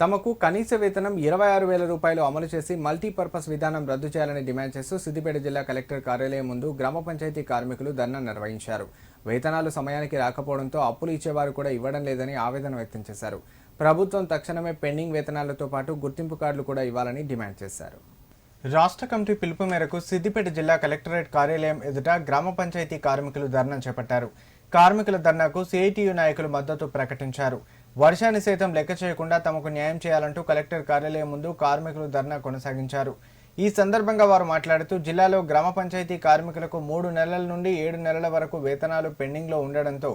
తమకు కనీస వేతనం ఇరవై ఆరు వేల రూపాయలు అమలు చేసి మల్టీపర్పస్ విధానం రద్దు చేయాలని డిమాండ్ చేస్తూ సిద్దిపేట జిల్లా కలెక్టర్ కార్యాలయం ముందు గ్రామ పంచాయతీ కార్మికులు ధర్నా నిర్వహించారు. వేతనాలు సమయానికి రాకపోవడంతో అప్పులు ఇచ్చేవారు కూడా ఇవ్వడం లేదని ఆవేదన వ్యక్తం చేశారు. ప్రభుత్వం తక్షణమే పెండింగ్ వేతనాలతో పాటు గుర్తింపు కార్డులు కూడా ఇవ్వాలని డిమాండ్ చేశారు. రాష్ట్ర కమిటీ పిలుపు మేరకు సిద్దిపేట జిల్లా కలెక్టరేట్ కార్యాలయం ఎదుట గ్రామ పంచాయతీ కార్మికులు ధర్నా చేపట్టారు. కార్మికుల ధర్నాకు సిఐటియు నాయకులు మద్దతు ప్రకటించారు. వర్షాన్ని సైతం లెక్క చేయకుండా తమకు న్యాయం చేయాలంటూ కలెక్టర్ కార్యాలయం ముందు కార్మికులు ధర్నా కొనసాగించారు. ఈ సందర్భంగా వారు మాట్లాడుతూ జిల్లాలో గ్రామ పంచాయతీ కార్మికులకు మూడు నెలల నుండి ఏడు నెలల వరకు వేతనాలు పెండింగ్లో ఉండడంతో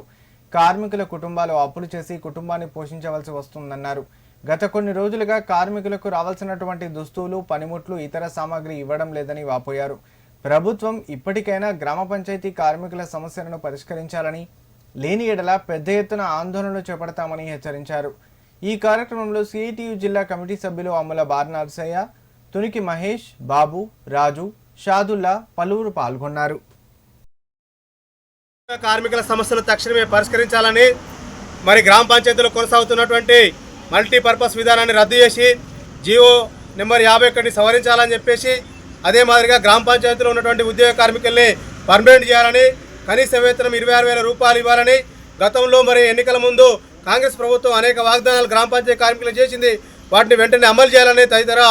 కార్మికుల కుటుంబాలు అప్పులు చేసి కుటుంబాన్ని పోషించవలసి వస్తుందన్నారు. గత కొన్ని రోజులుగా కార్మికులకు రావాల్సినటువంటి దుస్తులు పనిముట్లు ఇతర సామాగ్రి ఇవ్వడం లేదని వాపోయారు. ప్రభుత్వం ఇప్పటికైనా గ్రామ పంచాయతీ కార్మికుల సమస్యలను పరిష్కరించాలని లేని ఎడల పెద్ద ఎత్తున ఆందోళనలు చేపడతామని హెచ్చరించారు. ఈ కార్యక్రమంలో సిఐటియు జిల్లా కమిటీ సభ్యులు అమ్ముల బార్నార్సయ్య తునికి మహేష్ బాబు రాజు షాదుల్లా పలువురు పాల్గొన్నారు. కార్మికుల సమస్యలు తక్షణమే పరిష్కరించాలని మరి గ్రామ పంచాయతీలో కొనసాగుతున్నటువంటి మల్టీపర్పస్ విధానాన్ని రద్దు చేసి జియో నెంబర్ యాభై ఒకటిని సవరించాలని చెప్పేసి అదే మాదిరిగా గ్రామ పంచాయతీలో ఉన్నటువంటి ఉద్యోగ కార్మికుల్ని పర్మనెంట్ చేయాలని కనీస వేతనం ఇరవై ఆరు వేల రూపాయలు ఇవ్వాలని గతంలో మరి ఎన్నికల ముందు కాంగ్రెస్ ప్రభుత్వం అనేక వాగ్దానాలు గ్రామ పంచాయతీ కార్మికులు చేసింది. వాటిని వెంటనే అమలు చేయాలని తదితర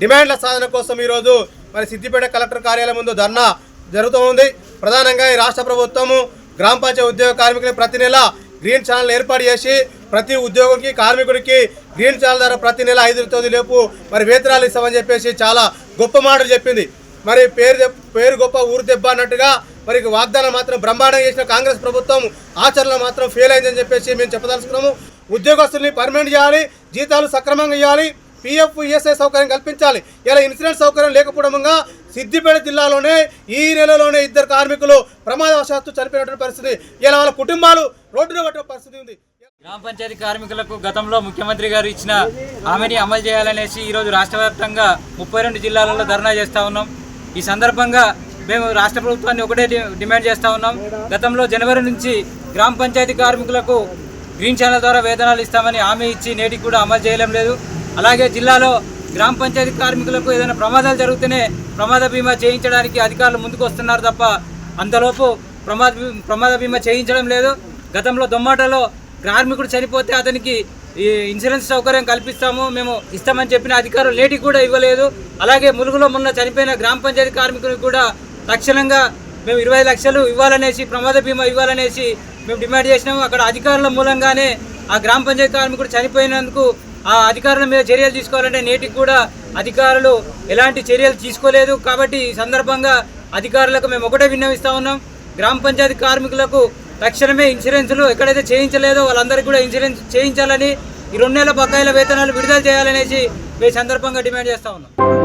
డిమాండ్ల సాధన కోసం ఈరోజు మరి సిద్దిపేట కలెక్టర్ కార్యాలయం ముందు ధర్నా జరుగుతుంది ప్రధానంగా ఈ రాష్ట్ర ప్రభుత్వము గ్రామ పంచాయతీ ఉద్యోగ కార్మికులు ప్రతి నెల గ్రీన్ ఛానల్ ఏర్పాటు చేసి ప్రతి ఉద్యోగికి కార్మికుడికి గ్రీన్ ఛానల్ ద్వారా ప్రతి నెల ఐదు తొమ్మిది లేపు మరి వేతనాలు ఇస్తామని చెప్పేసి చాలా గొప్ప మాటలు చెప్పింది. మరి పేరు పేరు గొప్ప ఊరు దెబ్బ అన్నట్టుగా మరి వాగ్దానం మాత్రం బ్రహ్మాండంగా చేసిన కాంగ్రెస్ ప్రభుత్వం ఆచరణ మాత్రం ఫెయిల్ అయిందని చెప్పేసి మేము చెప్పదలుచుకున్నాము. ఉద్యోగస్తుల్ని పర్మనెంట్ చేయాలి జీతాలు సక్రమంగా ఇవ్వాలి పిఎఫ్ ఈఎస్ఐ సౌకర్యం కల్పించాలి. ఇలా ఇన్సూరెన్స్ సౌకర్యం లేకపోవడంగా సిద్దిపేట జిల్లాలోనే ఈ నెలలోనే ఇద్దరు కార్మికులు ప్రమాదవశాత్తు చనిపోయినటువంటి పరిస్థితి. ఇలా వాళ్ళ కుటుంబాలు రోడ్డున పట్టిన పరిస్థితి ఉంది. గ్రామ పంచాయతీ కార్మికులకు గతంలో ముఖ్యమంత్రి గారు ఇచ్చిన హామీని అమలు చేయాలనేసి ఈరోజు రాష్ట్ర వ్యాప్తంగా ముప్పై రెండు జిల్లాలలో ధర్నా చేస్తూ ఉన్నాం. ఈ సందర్భంగా మేము రాష్ట్ర ప్రభుత్వాన్ని ఒకటే డిమాండ్ చేస్తూ ఉన్నాం. గతంలో జనవరి నుంచి గ్రామ పంచాయతీ కార్మికులకు గ్రీన్ ఛానల్ ద్వారా వేతనాలు ఇస్తామని హామీ ఇచ్చి నేటికి కూడా అమలు చేయడం లేదు. అలాగే జిల్లాలో గ్రామ పంచాయతీ కార్మికులకు ఏదైనా ప్రమాదాలు జరిగితేనే ప్రమాద బీమా చేయించడానికి అధికారులు ముందుకు వస్తున్నారు తప్ప అంతలోపు ప్రమాద బీ- ప్రమాద బీమా చేయించడం లేదు. గతంలో దొమ్మాటలో కార్మికుడు చనిపోతే అతనికి ఈ ఇన్సూరెన్స్ సౌకర్యం కల్పిస్తాము మేము ఇస్తామని చెప్పిన అధికారులు నేటికి కూడా ఇవ్వలేదు. అలాగే ములుగులో మొన్న చనిపోయిన గ్రామ పంచాయతీ కార్మికులకు కూడా తక్షణంగా మేము ఇరవై లక్షలు ఇవ్వాలనేసి ప్రమాద బీమా ఇవ్వాలనేసి మేము డిమాండ్ చేసినాము. అక్కడ అధికారుల మూలంగానే ఆ గ్రామ పంచాయతీ కార్మికుడు చనిపోయినందుకు ఆ అధికారుల మీద చర్యలు తీసుకోవాలంటే నేటికి కూడా అధికారులు ఎలాంటి చర్యలు తీసుకోలేదు. కాబట్టి ఈ సందర్భంగా అధికారులకు మేము ఒకటే విన్నవిస్తూ ఉన్నాం. గ్రామ పంచాయతీ కార్మికులకు తక్షణమే ఇన్సూరెన్స్లు ఎక్కడైతే చేయించలేదో వాళ్ళందరికీ కూడా ఇన్సూరెన్స్ చేయించాలని ఈ రెండు నెలల బకాయిల వేతనాలు విడుదల చేయాలనేసి మేము సందర్భంగా డిమాండ్ చేస్తూ ఉన్నాం.